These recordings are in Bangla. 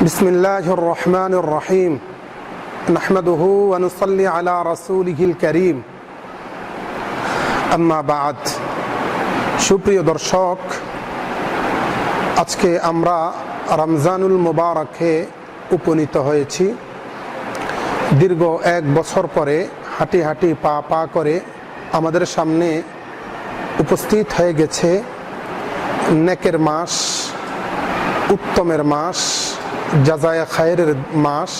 بسم الله الرحمن الرحيم نحمده ونصلي على رسوله الكريم أما بعد সুপ্রিয় দর্শক আজকে আমরা রমজানুল মুবারকে উপনীত হয়েছি দীর্ঘ এক বছর পরে হাঁটি হাঁটি পা পা করে আমাদের সামনে উপস্থিত হয়ে গেছে নেকের মাস উত্তমের মাস জাজায়া খায়ের মাস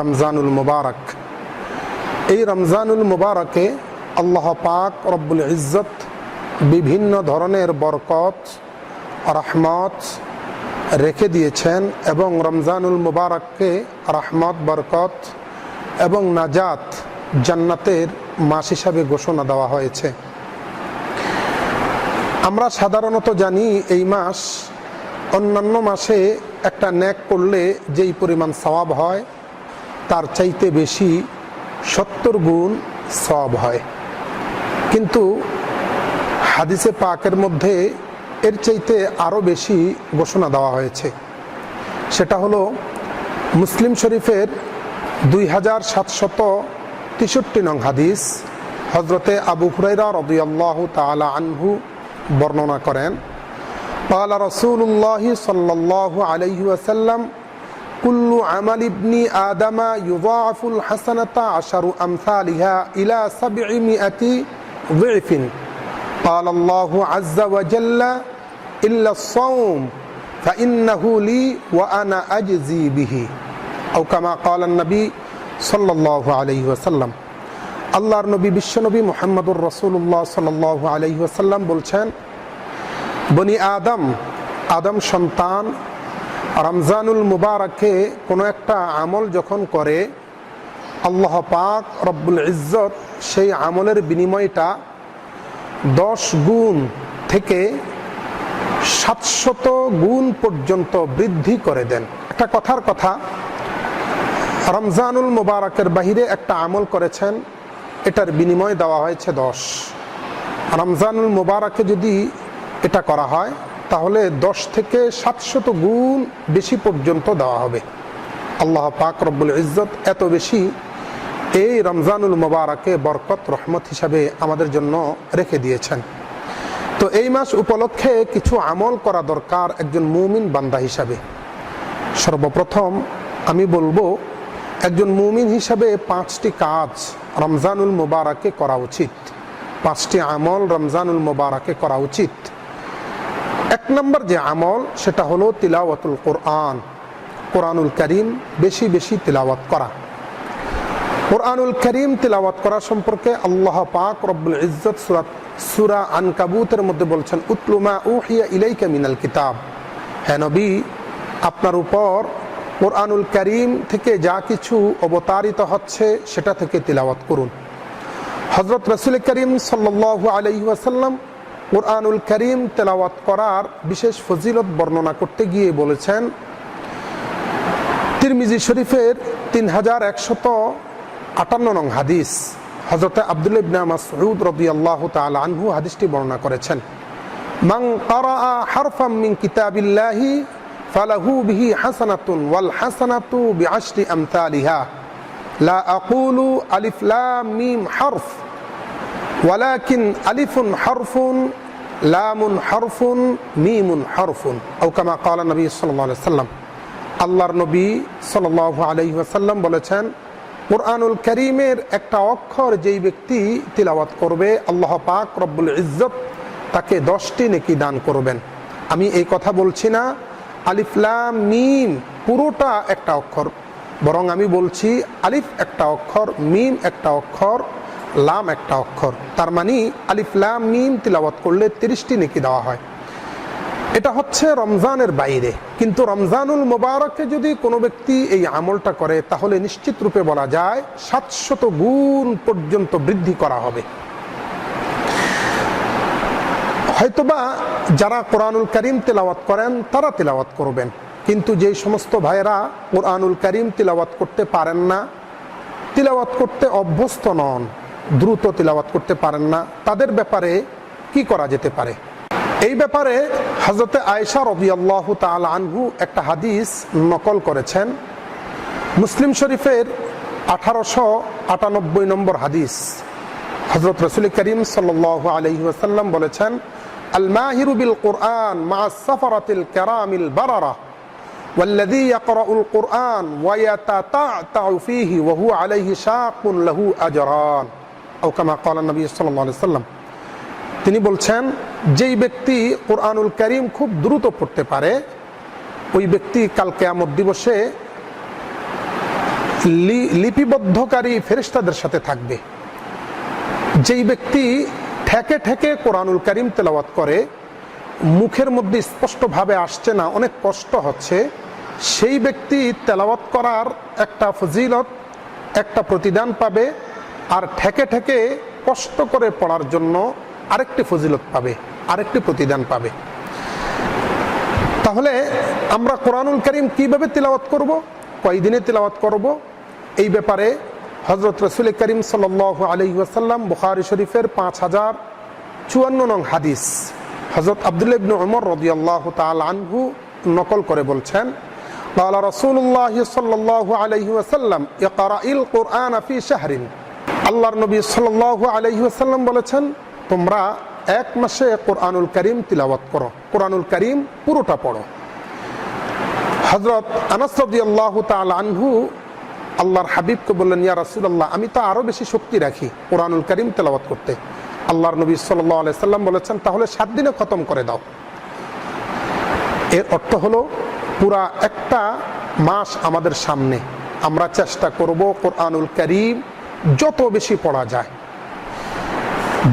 রমজানুল মুবারক। এই রমজানুল মুবারকে আল্লাহ পাক রব্বুল ইজ্জত বিভিন্ন ধরনের বরকত, রহমত রেখে দিয়েছেন এবং রমজানুল মুবারককে রহমত, বরকত এবং নাজাত জান্নাতের মাস হিসাবে ঘোষণা দেওয়া হয়েছে। আমরা সাধারণত জানি এই মাস অন্যান্য মাসে একটা ন্যাক করলে যেই পরিমাণ সওয়াব হয়, তার চাইতে বেশি সত্তর গুণ সওয়াব হয়। কিন্তু হাদিসে পাকের মধ্যে এর চাইতে আরও বেশি ঘোষণা দেওয়া হয়েছে। সেটা হলো, মুসলিম শরীফের দুই হাজার সাতশত তেষট্টি নং হাদিস হজরতে আবু হুরাইরা রদিয়াল্লাহ তালা আনহু বর্ণনা করেন قال رسول الله صلى الله عليه وسلم كل عمل ابن آدم يضاعف الحسنة عشر أمثالها إلى سبعمائة ضعف قال الله عز وجل إلا الصوم فإنه لي وأنا أجزي به أو كما قال النبي صلى الله عليه وسلم আল্লাহর নবী বিশ্বনবী মোহাম্মদুর রসুল্লাহ সাল্লাহ আলহি আসাল্লাম বলছেন বনি আদম আদম সন্তান, রমজানুল মুবারকে কোনো একটা আমল যখন করে, আল্লাহ পাক রব্বুল ইজ্জত সেই আমলের বিনিময়টা দশ গুণ থেকে সাতশত গুণ পর্যন্ত বৃদ্ধি করে দেন। একটা কথার কথা, রমজানুল মুবারকের বাহিরে একটা আমল করেছেন, এটার বিনিময় দেওয়া হয়েছে দশ। রমজানুল মুবারকে যদি এটা করা হয়, তাহলে দশ থেকে সাতশত গুণ বেশি পর্যন্ত দেওয়া হবে। আল্লাহ পাক রব্বুল ইজ্জত এত বেশি এই রমজানুল মুবারকে বরকত, রহমত হিসাবে আমাদের জন্য রেখে দিয়েছেন। তো এই মাস উপলক্ষে কিছু আমল করা দরকার একজন মুমিন বান্দা হিসাবে। সর্বপ্রথম আমি বলব, একজন মুমিন হিসাবে পাঁচটি কাজ রমজানুল মুবারকে করা উচিত। পাঁচটি আমল রমজানুল মুবারকে করা উচিত। এক নম্বর যে আমল, সেটা হলো তিলাওয়াতুল কোরআন। কোরআনুল করিম বেশি বেশি তিলাওয়াত করা। কোরআনুল করিম তিলাওয়াত করা সম্পর্কে আল্লাহ পাক রব্বুল ইজ্জত সুরাত, সুরা আনকাবুতের মধ্যে বলছেন উতলুমা উহিয়া ইলাইকা মিনাল কিতাব। হ্যাঁ নবী, আপনার উপর কোরআনুল করিম থেকে যা কিছু অবতারিত হচ্ছে, সেটা থেকে তিলাওয়াত করুন। হজরত রসুল করিম সাল্লু আলহি আসাল্লাম কোরআনুল করিম তেলাওয়াত করার বিশেষ ফজিলত বর্ণনা করতে গিয়ে বলেছেন, তিরমিজি শরীফের তিন হাজার একশত আটান্ন নং হাদিস। হজরত আবদুল ইবনা মাসউদ রবি আল্লাহ তাল আনহু হাদিসটি বর্ণনা করেছেন মাং কারা হারফাম মিন কিতাবিল্লাহি ফালাহু বিহি হাসানাতুন ওয়াল হাসানাতু বি বিআশরি আমসালিহা। লা আকুলু আলিফ লাম মিম হারফ, ওয়ালাকিন আলিফুন হারফুন লামুন হরফুন, মিমুন হরফুন। আও কামা ক্বালা নবী সাল্লাল্লাহু সাল্লাম। আল্লাহর নবী সাল্লাল্লাহু আলাইহি ওয়াসাল্লাম বলেছেন, কোরআনুল করিমের একটা অক্ষর যেই ব্যক্তি তিলাওয়াত করবে, আল্লাহ পাক রব্বুল ইজ্জত তাকে দশটি নেকি দান করবেন। আমি এই কথা বলছি না আলিফলাম মিম পুরোটা একটা অক্ষর। বরং আমি বলছি আলিফ একটা অক্ষর, মিম একটা অক্ষর লাম একটা অক্ষর। তার মানে আলিফলাম মিম তিলাওয়াত করলে তিরিশটি নেকি দেওয়া হয়। এটা হচ্ছে রমজানের বাইরে। কিন্তু রমজানুল মোবারকে যদি কোনো ব্যক্তি এই আমলটা করে, তাহলে নিশ্চিত রূপে বলা যায় সাতশত গুণ পর্যন্ত বৃদ্ধি করা হবে। হয়তোবা যারা কোরআনুল করিম তেলাওয়াত করেন, তারা তেলাওয়াত করবেন। কিন্তু যে সমস্ত ভাইয়েরা কোরআনুল করিম তিলাওয়াত করতে পারেন না, তিলাওয়াত করতে অভ্যস্ত নন। দ্রুত তিলাওয়াত করতে পারেন না তাদের ব্যাপারে কি করা যেতে পারে এই ব্যাপারে হজরতে আয়েশা রবি আল্লাহ তাল আনহু একটা হাদিস নকল করেছেন মুসলিম শরীফের আঠারোশো আটানব্বই নম্বর হাদিস হজরত রসুল করিম সাল আলহি ওসাল্লাম বলেছেন আল মাহিরু বিল কোরআন মা সফরাতিল কেরামিল বারারা والذي يقرأ القرآن ويتتعتع فيه وهو عليه شاق له أجران সাল্লাম। তিনি বলছেন, যেই ব্যক্তি কোরআনুল করিম খুব দ্রুত পড়তে পারে, ওই ব্যক্তি কাল কেয়ামত দিবসে লিপিবদ্ধকারী ফেরিস্তাদের সাথে থাকবে। যেই ব্যক্তি ঠেকে ঠেকে কোরআনুল করিম তেলাওয়াত করে, মুখের মধ্যে স্পষ্টভাবে আসছে না, অনেক কষ্ট হচ্ছে, সেই ব্যক্তি তেলাওয়াত করার একটা ফজিলত, একটা প্রতিদান পাবে আর ঠেকে ঠেকে কষ্ট করে পড়ার জন্য আরেকটি ফজিলত পাবে আরেকটি প্রতিদান পাবে তাহলে আমরা কোরআনুল করিম কিভাবে তিলাওয়াত করব কয়দিনে তিলাওয়াত করব এই ব্যাপারে হজরত রসুল করিম সাল আলহি ওয়াসাল্লাম বুখারি শরীফের পাঁচ হাজার চুয়ান্ন নং হাদিস হজরত আবদুল্লাহ ইবনু উমর রদিয়াল্লাহ তাল আনহু নকল করে বলছেন قال رسول الله صلى الله عليه وسلم اقرأ القرآن في شهر আল্লাহর নবী সাল্লাল্লাহু আলাইহি ওয়াসাল্লাম বলেছেন, তোমরা এক মাসে কোরআনুল করিম তিলাওয়াত করো। কোরআনুল করিম পুরোটা পড়ো। হজরত আনাস রাদিয়াল্লাহু তাআলা আনহু আল্লাহর হাবিবকে বললেন, ইয়া রাসূলুল্লাহ, আমি তো আরও বেশি শক্তি রাখি কোরআনুল করিম তেলাওয়াত করতে। আল্লাহর নবী আলাইহি সাল্লাম বলেছেন, তাহলে সাত দিনে খতম করে দাও। এর অর্থ হলো, পুরা একটা মাস আমাদের সামনে। আমরা চেষ্টা করব কোরআনুল করিম যত বেশি পড়া যায়।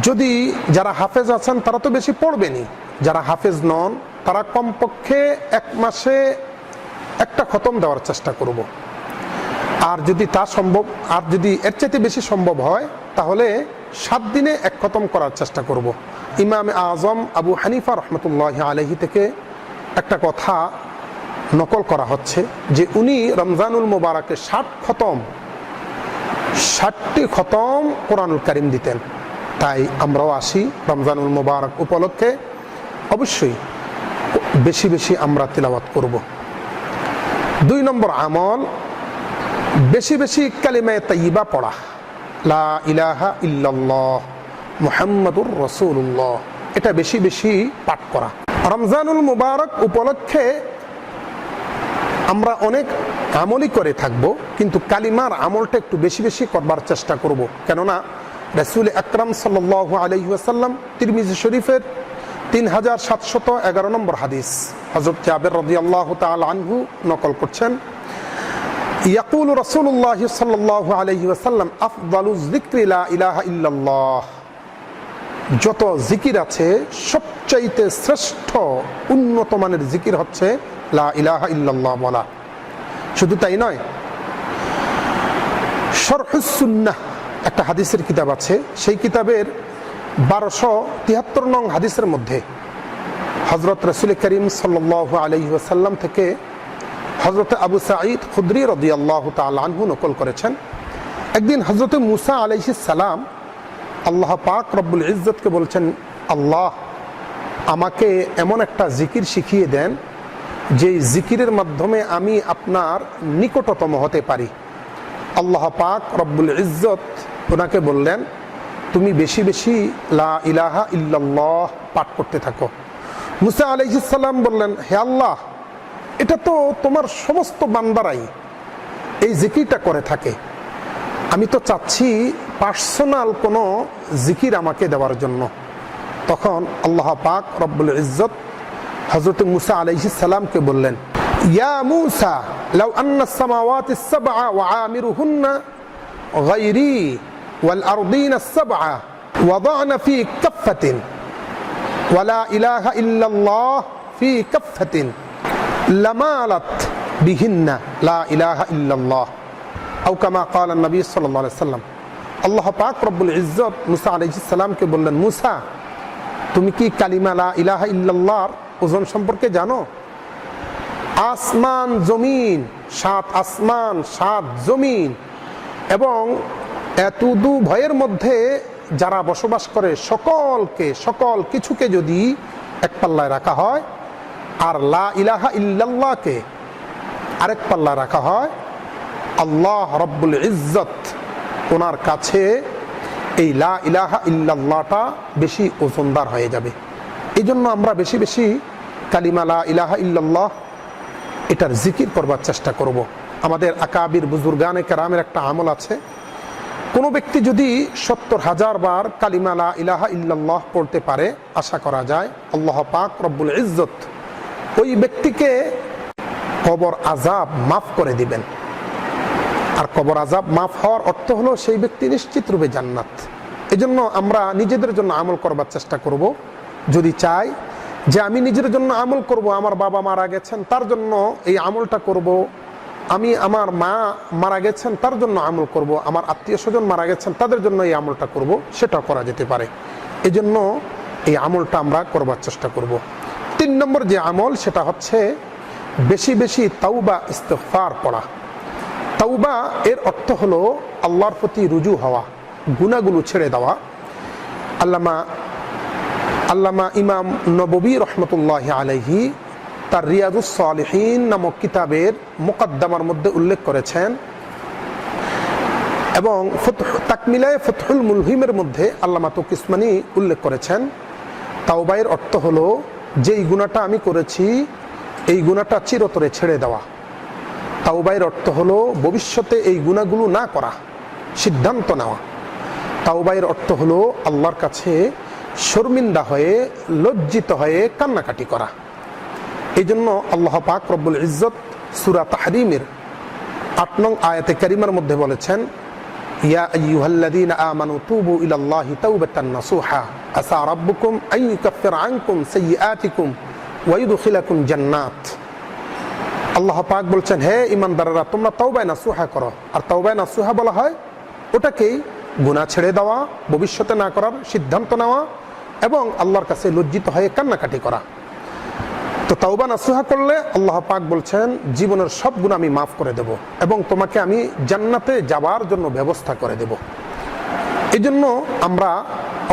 যদি যারা হাফেজ আছেন, তারা তো বেশি পড়বেনই। যারা হাফেজ নন, তারা কমপক্ষে এক মাসে একটা খতম দেওয়ার চেষ্টা করব। আর যদি তা সম্ভব, আর যদি এর চাইতে বেশি সম্ভব হয়, তাহলে সাত দিনে এক খতম করার চেষ্টা করব। ইমাম আজম আবু হানিফা রহমতুল্লাহ আলহি থেকে একটা কথা নকল করা হচ্ছে যে, উনি রমজানুল মোবারকে ষাট খতম ষাটটি খতম কোরআনুল করিম দিতেন। তাই আমরাও আসি রমজানুল মোবারক উপলক্ষে। অবশ্যই বেশি বেশি আমরা তিলাওয়াত করব। দুই নম্বর আমল, বেশি বেশি কালিমায় তাইবা পড়া। লা ইলাহা ইল্লাল্লাহ মুহাম্মাদুর রসুল্লাহ এটা বেশি বেশি পাঠ করা। রমজানুল মুবারক উপলক্ষে আমরা অনেক আমলই করে থাকব, কিন্তু কালিমার আমলটা একটু বেশি বেশি করবার চেষ্টা করব। কেননা রসুল আকরাম সাল আলহিহাসাল্লাম তিরমিজি শরীফের তিন হাজার সাতশত এগারো নম্বর হাদিস। হজরত জাবের রদি আল্লাহ আনহু নকল করছেন, ইয়াকুল রসুল্লাহ সাল্লাহ আলহি ওয়াসাল্লাম আফদালু ইলাহা ইল্লাল্লাহ। যত জিকির আছে, সবচাইতে শ্রেষ্ঠ উন্নত মানের জিকির হচ্ছে বলা। শুধু তাই নয় শরহুসুন্নাহ একটা হাদিসের কিতাব আছে, সেই কিতাবের বারোশো তিয়াত্তর নং হাদিসের মধ্যে হজরত রসুল করিম সাল্লাহ আলহি ওয়াসাল্লাম থেকে হজরত আবু সাঈদ খুদ্রি রদি আল্লাহ তালহু নকল করেছেন। একদিন হজরত মুসা সালাম আল্লাহ পাক রব্বুল ইজ্জতকে বলছেন, আল্লাহ, আমাকে এমন একটা জিকির শিখিয়ে দেন যে জিকিরের মাধ্যমে আমি আপনার নিকটতম হতে পারি। আল্লাহ পাক রব্বুল ইজ্জত ওনাকে বললেন, তুমি বেশি বেশি লা ইলাহা ইল্লাল্লাহ পাঠ করতে থাকো। মুসা আলাইহিসাল্লাম বললেন, হে আল্লাহ, এটা তো তোমার সমস্ত বান্দারাই এই জিকিরটা করে থাকে। আমি তো চাচ্ছি পার্সোনাল কোনো জিকির আমাকে দেওয়ার জন্য। তখন আল্লাহ পাক রব্বুল ইজ্জত হজরত মুসা আলাইহিস সালামকে বললেন ইয়া মুসা লাউ আন্না সামাওয়াতি সাবআ ওয়া আমিরুহুন্না গায়রি ওয়াল আরদিন সাবআ ওয়াদা'না ফি কাফফাতিন ওয়ালা ইলাহা ইল্লাল্লাহ ফি কাফফাতিন লামালাত বিহিন্না লা ইলাহা ইল্লাল্লাহ আও কামা قال النبي صلى الله عليه وسلم আল্লাহ পাক রব্বুল ইজ্জত মুসা আলাইহিস সালামকে বললেন মুসা তুমি কি কালিমা লা ইলাহা ইল্লাল্লাহর ওজন সম্পর্কে জানো? আসমান, জমিন, সাত আসমান, সাত জমিন। এবং এতদু ভয়ের মধ্যে যারা বসবাস করে সকলকে, সকল কিছুকে যদি এক পাল্লায় রাখা হয়, আর লা ইলাহা ইল্লাল্লাহকে আরেক পাল্লায় রাখা হয়, আল্লাহ রব্বুল ইজ্জত ওনার কাছে এই লা ইলাহা ইল্লাল্লাহটা বেশি ওজনদার হয়ে যাবে। এই জন্য আমরা বেশি বেশি কালিমালা ইলাহা ইল্লাল্লাহ এটার জিকির করবার চেষ্টা করব। আমাদের আকাবির বুজুর্গানে কেরামের একটা আমল আছে। কোনো ব্যক্তি যদি সত্তর হাজার বার কালিমা লা ইলাহা ইল্লাল্লাহ পড়তে পারে, আশা করা যায় আল্লাহ পাক রব্বুল ইজ্জত ওই ব্যক্তিকে কবর আজাব মাফ করে দিবেন। আর কবর আজাব মাফ হওয়ার অর্থ হলো সেই ব্যক্তি নিশ্চিত রূপে জান্নাত। এজন্য আমরা নিজেদের জন্য আমল করবার চেষ্টা করব। যদি চাই যে আমি নিজের জন্য আমল করব, আমার বাবা মারা গেছেন, তার জন্য এই আমলটা করব। আমি আমার মা মারা গেছেন, তার জন্য আমল করব। আমার আত্মীয় স্বজন মারা গেছেন, তাদের জন্য এই আমলটা করব। সেটা করা যেতে পারে। এজন্য এই আমলটা আমরা করবার চেষ্টা করব। তিন নম্বর যে আমল, সেটা হচ্ছে বেশি বেশি তাওবা ইস্তেফার পড়া। তাওবা এর অর্থ হলো আল্লাহর প্রতি রুজু হওয়া গুনাগুলো ছেড়ে দেওয়া। আল্লামা আল্লামা ইমাম নববী রহমতুল্লাহ আলহি তার রিয়াজুস সালেহীন নামক কিতাবের মোকদ্দমার মধ্যে উল্লেখ করেছেন এবং তাকমিলায় ফতহুল মুলহিমের মধ্যে আল্লামা তুকিসমানি উল্লেখ করেছেন। তাওবাইয়ের অর্থ হলো, যেই গুণাটা আমি করেছি, এই গুণাটা চিরতরে ছেড়ে দেওয়া। তাওবাইয়ের অর্থ হলো, ভবিষ্যতে এই গুণাগুলো না করা, সিদ্ধান্ত নেওয়া। তাওবাইয়ের অর্থ হলো, আল্লাহর কাছে শর্মিন্দা হয়ে, লজ্জিত হয়ে কান্নাকাটি করা। এই জন্য আল্লাহ পাক রব্বুল ইজ্জত সুরা তাহরিমের আট নং আয়াতে কারিমার মধ্যে বলেছেন, ইয়া আল্লাহ পাক বলছেন তোমরা নাসুহা করো। আর বলা হয়, ওটাকেই গুনাহ ছেড়ে দেওয়া, ভবিষ্যতে না করার সিদ্ধান্ত নেওয়া এবং আল্লাহর কাছে লজ্জিত হয়ে কান্নাকাটি করা। তো তাওবা নাসুহা করলে আল্লাহ পাক বলছেন, জীবনের সব গুণ আমি মাফ করে দেব এবং তোমাকে আমি জান্নাতে যাওয়ার জন্য ব্যবস্থা করে দেব। এই জন্য আমরা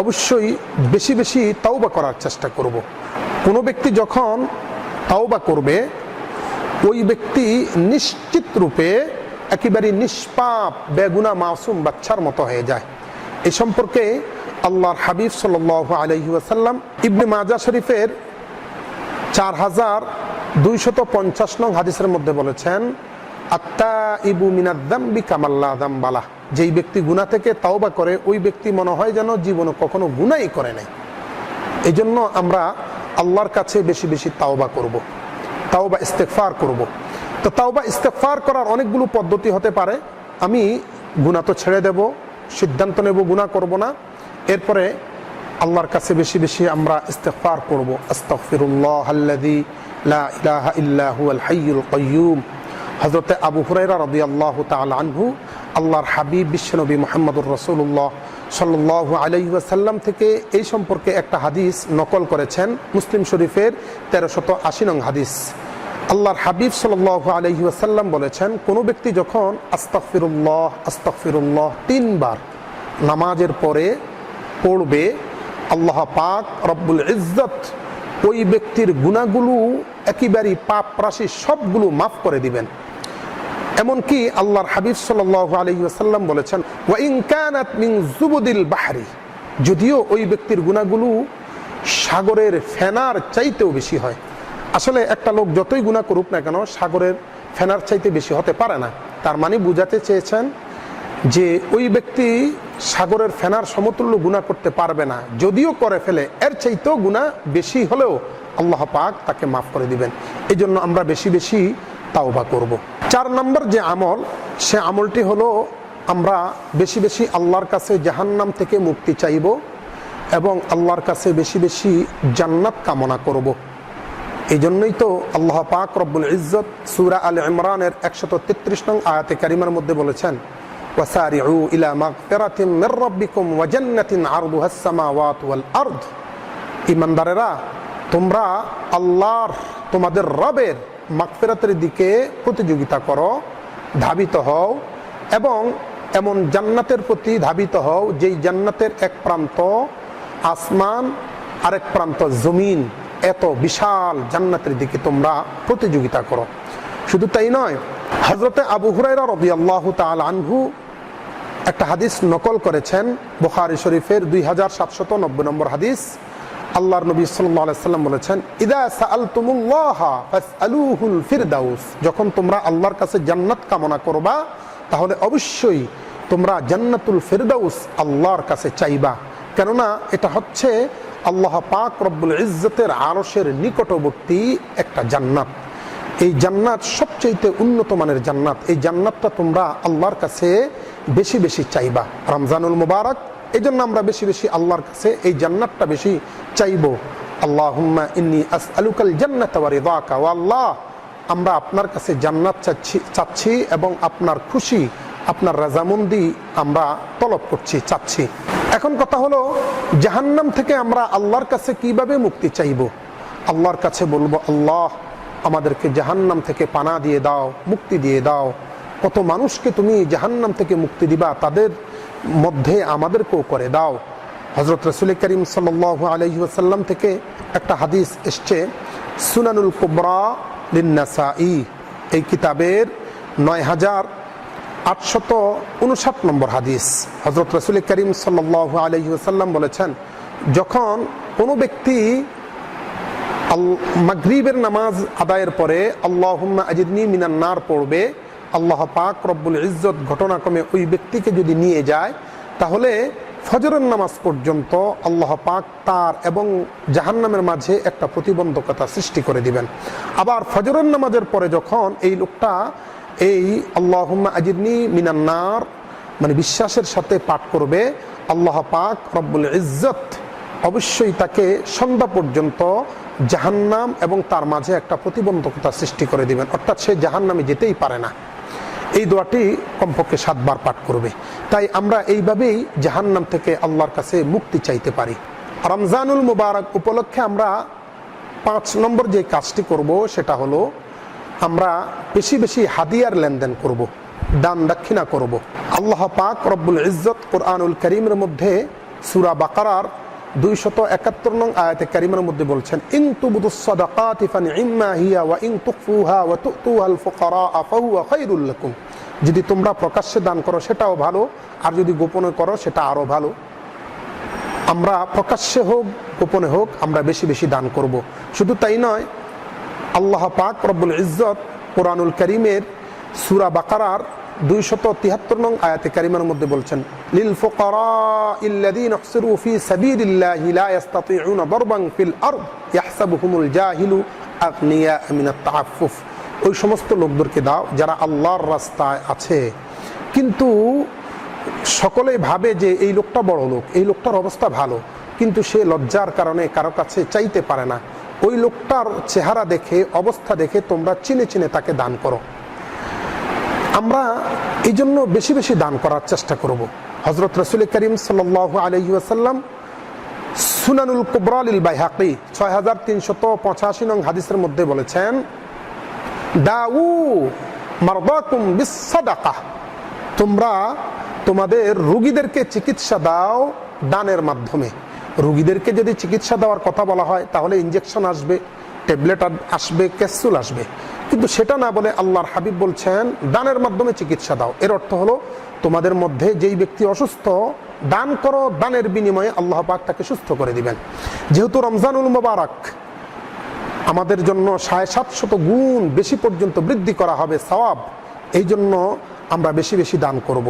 অবশ্যই বেশি বেশি তাওবা করার চেষ্টা করব। কোনো ব্যক্তি যখন তাওবা করবে, ওই ব্যক্তি নিশ্চিত রূপে একেবারে নিষ্পাপ বেগুনা মাসুম বাচ্চার মতো হয়ে যায়। এ সম্পর্কে আল্লাহর হাবিব সাল আলহি আসাল্লাম ইবনে মাজা শরীফের চার হাজার দুইশত পঞ্চাশ নং হাদিসের মধ্যে বলেছেন আত্মা ইবু মিনাদ্দাম্বি কামাল্লা দাম্বালা যেই ব্যক্তি গুণা থেকে তাওবা করে, ওই ব্যক্তি মনে হয় যেন জীবনে কখনো গুনাই করে নাই এই জন্য আমরা আল্লাহর কাছে বেশি বেশি তাওবা করব। তাওবা ইস্তেকফার করব। তো তাওবা ইস্তেকফার করার অনেকগুলো পদ্ধতি হতে পারে আমি গুণা তো ছেড়ে দেব সিদ্ধান্ত নেব গুণা করব না। এরপরে আল্লাহর কাছে বেশি বেশি আমরা ইস্তেকফার করব। আস্তাগফিরুল্লাহ আল্লাযী লা ইলাহা ইল্লা হুয়াল হাইয়ুল কাইয়্যুম হযরতে আবু হুরায়রা রাদিয়াল্লাহু তাআলা আনহু আল্লাহর হাবিব বিশ্বনবী মুহাম্মদুর রাসূলুল্লাহ সাল্লাহ আলাইহি ওয়াসাল্লাম থেকে এই সম্পর্কে একটা হাদিস নকল করেছেন। মুসলিম শরীফের তেরোশত আশি নং হাদিস। আল্লাহর হাবিব সাল্লাল্লাহু আলাইহি আসাল্লাম বলেছেন, কোনো ব্যক্তি যখন আস্তাগফিরুল্লাহ আস্তাগফিরুল্লাহ তিনবার নামাজের পরে পড়বে, আল্লাহ পাক রব্বুল ইজ্জত ওই ব্যক্তির গুণাগুলো একেবারেই পাপ রাশি সবগুলো মাফ করে দিবেন। এমনকি আল্লাহর হাবিব সাল আলহি আসাল্লাম বলেছেন ওয়াইন কানাত মিন জুবুদিল বাহারি যদিও ওই ব্যক্তির গুণাগুলো সাগরের ফেনার চাইতেও বেশি হয়। আসলে একটা লোক যতই গুণা করুক না কেন, সাগরের ফেনার চাইতে বেশি হতে পারে না তার মানে বুঝাতে চেয়েছেন যে ওই ব্যক্তি সাগরের ফেনার সমতুল্য গুণা করতে পারবে না যদিও করে ফেলে, এর চাইতেও গুণা বেশি হলেও আল্লাহ পাক তাকে মাফ করে দিবেন এই জন্য আমরা বেশি বেশি তাওবা করব। চার নম্বর যে আমল, সে আমলটি হলো আমরা বেশি বেশি আল্লাহর কাছে জাহান্নাম থেকে মুক্তি চাইব এবং আল্লাহর কাছে বেশি বেশি জান্নাত কামনা করব। এই জন্যই তো আল্লাহ পাক রব্বুল ইজ্জত সুরা আল ইমরানের একশত তেত্রিশ নং আয়াতে কারিমার মধ্যে বলেছেন, ওয়াসারিউ ইলা মাগফিরাতিম মির রাব্বিকুম ওয়া জান্নাতিন আরদুহা আস-সামাওয়াতু ওয়াল আরদ। ইমানদারেরা, তোমরা আল্লাহর, তোমাদের রবের মাকফেরাতের দিকে প্রতিযোগিতা করো, ধাবিত হও এবং এমন জান্নাতের প্রতি ধাবিত হও যেই জান্নাতের এক প্রান্ত আসমান, আরেক প্রান্ত জমিন এত বিশাল জান্নাতের দিকে তোমরা প্রতিযোগিতা করো। শুধু তাই নয় হজরতে আবু হুরাইরা রবি আল্লাহ তাল আনহু একটা হাদিস নকল করেছেন, বুখারি শরীফের দুই হাজার সাতশত নব্বই নম্বর হাদিস। আল্লাহর নবী সাল্লাম বলেছেন, ইদা ফিরদাউস। যখন তোমরা আল্লাহর কাছে জান্নাত কামনা করবা, তাহলে অবশ্যই তোমরা জান্নাতুল ফিরদাউস আল্লাহর কাছে চাইবা। কেননা এটা হচ্ছে আল্লাহ পাক রব্বুল ইজ্জতের আরশের নিকটবর্তী একটা জান্নাত। এই জান্নাত সবচেয়ে উন্নত মানের জান্নাত। এই জান্নাতটা তোমরা আল্লাহর কাছে বেশি বেশি চাইবা। রমজানুল মুবারক এই জন্য আমরা বেশি বেশি আল্লাহর কাছে এই জান্নাতটা বেশি চাইব। আল্লাহুম্মা ইন্নি আসআলুকাল জান্নাত ওয়া রিদাকা আল্লাহ, আমরা আপনার কাছে জান্নাত চাচ্ছি চাচ্ছি এবং আপনার খুশি, আপনার রাজামন্দি আমরা তলব করছি, চাচ্ছি। এখন কথা হলো, জাহান্নাম থেকে আমরা আল্লাহর কাছে কীভাবে মুক্তি চাইব? আল্লাহর কাছে বলব, আল্লাহ, আমাদেরকে জাহান্নাম থেকে পানা দিয়ে দাও, মুক্তি দিয়ে দাও। কত মানুষকে তুমি জাহান্নাম থেকে মুক্তি দিবা, তাদের মধ্যে আমাদেরকেও করে দাও। হজরত রসুল করিম সাল আলহি আসাল্লাম থেকে একটা হাদিস এসছে, সুনানুল কুবরা লিন্নাসাই এই কিতাবের নয় হাজার আটশত উনষাট নম্বর হাদিস। হজরত রসুল করিম সাল আলহি আসাল্লাম বলেছেন, যখন কোনো ব্যক্তি মাগরিবের নামাজ আদায়ের পরে আল্লাহুম্মা আজিদনি মিনান্নার পড়বে, আল্লাহ পাক রব্বুল ইজ্জত ঘটনাক্রমে ওই ব্যক্তিকে যদি নিয়ে যায়, তাহলে ফজরের নামাজ পর্যন্ত আল্লাহ পাক তার এবং জাহান্নামের মাঝে একটা প্রতিবন্ধকতা সৃষ্টি করে দিবেন। আবার ফজরের নামাজের পরে যখন এই লোকটা এই আল্লাহুম্মা আজিদনি মিনান্নার মানে বিশ্বাসের সাথে পাঠ করবে আল্লাহ পাক রব্বুল ইজ্জত। অবশ্যই তাকে সন্ধ্যা পর্যন্ত জাহান্নাম এবং তার মাঝে একটা প্রতিবন্ধকতা সৃষ্টি করে দিবেন। অর্থাৎ সে জাহান্নামে যেতেই পারে না। এই দোয়াটি কমপক্ষে সাতবার পাঠ করবে। তাই আমরা এইভাবেই জাহান্নাম থেকে আল্লাহর কাছে মুক্তি চাইতে পারি। রমজানুল মুবারক উপলক্ষে আমরা পাঁচ নম্বর যে কাজটি করব, সেটা হলো আমরা বেশি বেশি হাদিয়ার লেনদেন করব। দান দক্ষিণা করব। আল্লাহ পাক রব্বুল ইজ্জত কোরআনুল করিমের মধ্যে সুরা বাকারার দুইশত একাত্তর নং আয়াতে কারিমার মধ্যে বলছেন যদি তোমরা প্রকাশ্যে দান করো সেটাও ভালো, আর যদি গোপনে করো সেটা আরও ভালো আমরা প্রকাশ্যে হোক, গোপনে হোক, আমরা বেশি বেশি দান করব শুধু তাই নয় আল্লাহ পাক রব্বুল ইজ্জত কোরআনুল করিমের সুরা বাকারার দুইশত তিয়াত্তর নং আয়াতে কারিমার মধ্যে বলছেন, লিল ফুকারা ইল্লাযীন উহসিরু ফি সাবিলিল্লাহি লা ইস্তাতিউনা দারবান ফিল আরদ ইয়াহসাবুহুমুল জাহিলু আগনিয়া মিনাত তাআফফুফ। ওই সমস্ত লোকদেরকে দাও যারা আল্লাহর রাস্তায় আছে। কিন্তু সকলেই ভাবে যে এই লোকটা বড় লোক, এই লোকটার অবস্থা ভালো, কিন্তু সে লজ্জার কারণে কারও কাছে চাইতে পারে না। ওই লোকটার চেহারা দেখে, অবস্থা দেখে তোমরা চিনে চিনে তাকে দান করো। আমরা এই জন্য বেশি বেশি দান করার চেষ্টা করব। হজরত রসুল করিম সাল আলহি আসাল্লাম সুনানুল কুবরালিল বাইহাকি ছয় হাজার তিনশত পঁচাশি নং হাদিসের মধ্যে বলেছেন, দাউ মারদাকুম বিসাদাকা তোমরা তোমাদের রুগীদেরকে চিকিৎসা দাও দানের মাধ্যমে। রুগীদেরকে যদি চিকিৎসা দেওয়ার কথা বলা হয়, তাহলে ইঞ্জেকশন আসবে ট্যাবলেট আসবে ক্যাপসুল আসবে কিন্তু সেটা না বলে আল্লাহর হাবিব বলছেন, দানের মাধ্যমে চিকিৎসা দাও এর অর্থ হলো, তোমাদের মধ্যে যেই ব্যক্তি অসুস্থ, দান করো, দানের বিনিময়ে আল্লাহ পাক তাকে সুস্থ করে দিবেন যেহেতু রমজানুল মোবারক, আমাদের জন্য সাড়ে সাতশত গুণ বেশি পর্যন্ত বৃদ্ধি করা হবে সওয়াব এই জন্য আমরা বেশি বেশি দান করব।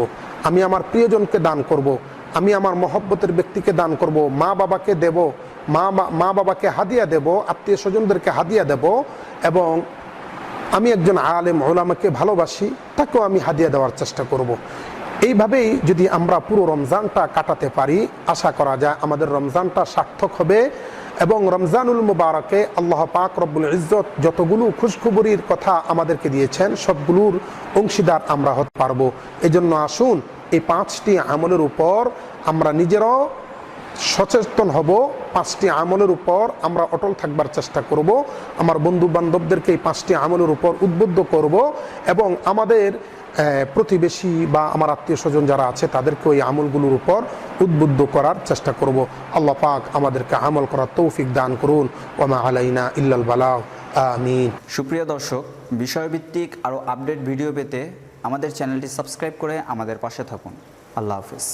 আমি আমার প্রিয়জনকে দান করব। আমি আমার মহব্বতের ব্যক্তিকে দান করব, মা বাবাকে দেব, মা মা বাবাকে হাদিয়া দেব, আত্মীয় স্বজনদেরকে হাদিয়া দেব এবং আমি একজন আলেম, ওলামাকে ভালোবাসি, তাকেও আমি হাদিয়া দেওয়ার চেষ্টা করব। এইভাবেই যদি আমরা পুরো রমজানটা কাটাতে পারি, আশা করা যায় আমাদের রমজানটা সার্থক হবে এবং রমজানুল মুবারকে আল্লাহ পাক রব্বুল ইজ্জত যতগুলো খুশখবরির কথা আমাদেরকে দিয়েছেন, সবগুলোর অংশীদার আমরা হতে পারব এজন্য আসুন এই পাঁচটি আমলের উপর আমরা নিজেরাও সচেতন হব, পাঁচটি আমলের উপর আমরা অটল থাকবার চেষ্টা করব, আমার বন্ধু বান্ধবদেরকে এই পাঁচটি আমলের উপর উদ্বুদ্ধ করব এবং আমাদের প্রতিবেশী বা আমার আত্মীয় স্বজন যারা আছে তাদেরকে ওই আমলগুলোর উপর উদ্বুদ্ধ করার চেষ্টা করব। আল্লাহ পাক আমাদেরকে আমল করার তৌফিক দান করুন। ওমা আলাইনা ইল্লাল বালাগ আমিন। সুপ্রিয় দর্শক, বিষয়ভিত্তিক আরও আপডেট ভিডিও পেতে আমাদের চ্যানেলটি সাবস্ক্রাইব করে আমাদের পাশে থাকুন। আল্লাহ হাফিজ।